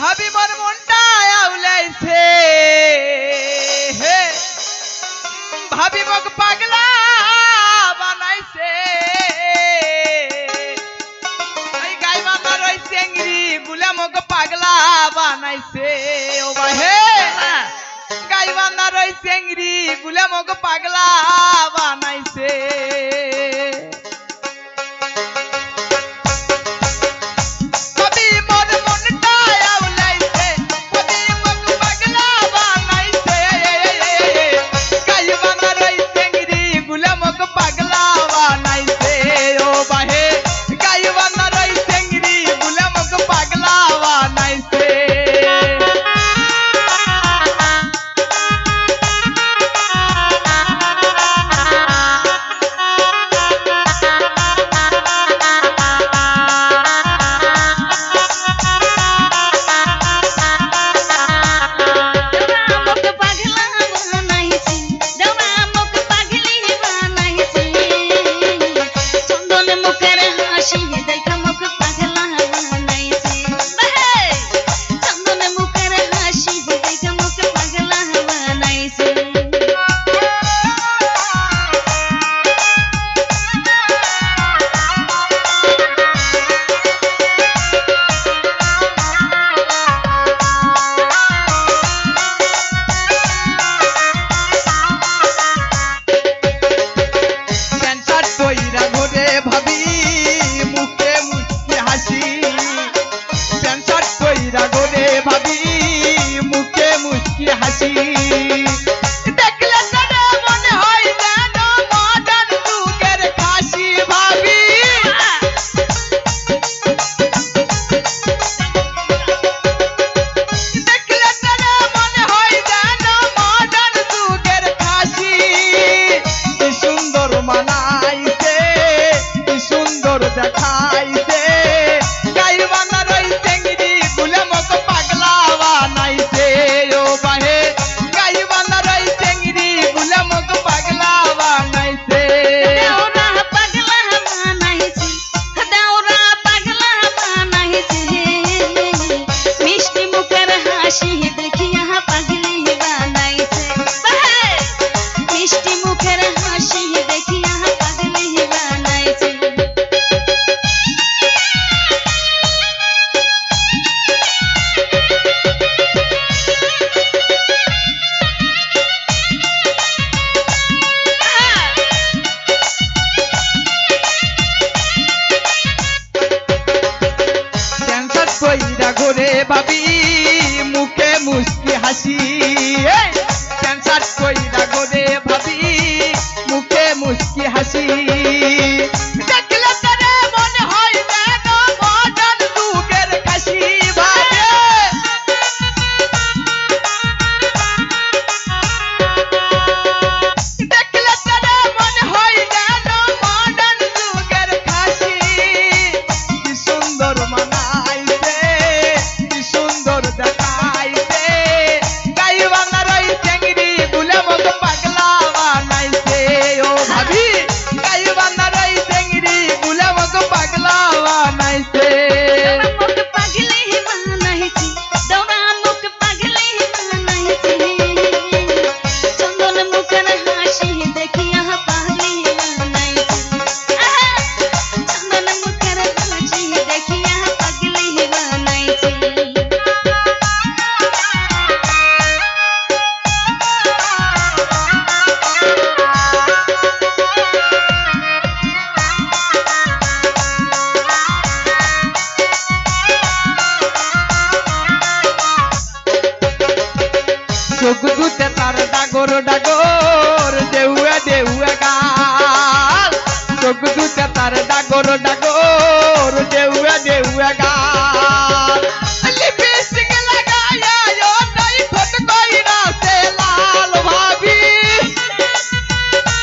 ভাবি মোর মনটা আউলাইছে। ভাবি মোক পাগলা বানাইছে। আই গাই বান্দা রই চেংরি বুলে মোক পাগলা বানাইছে। ও হে, গাই বান্দা রইছে চেংরি বুলে মোক পাগলা the car. গরু ডাকো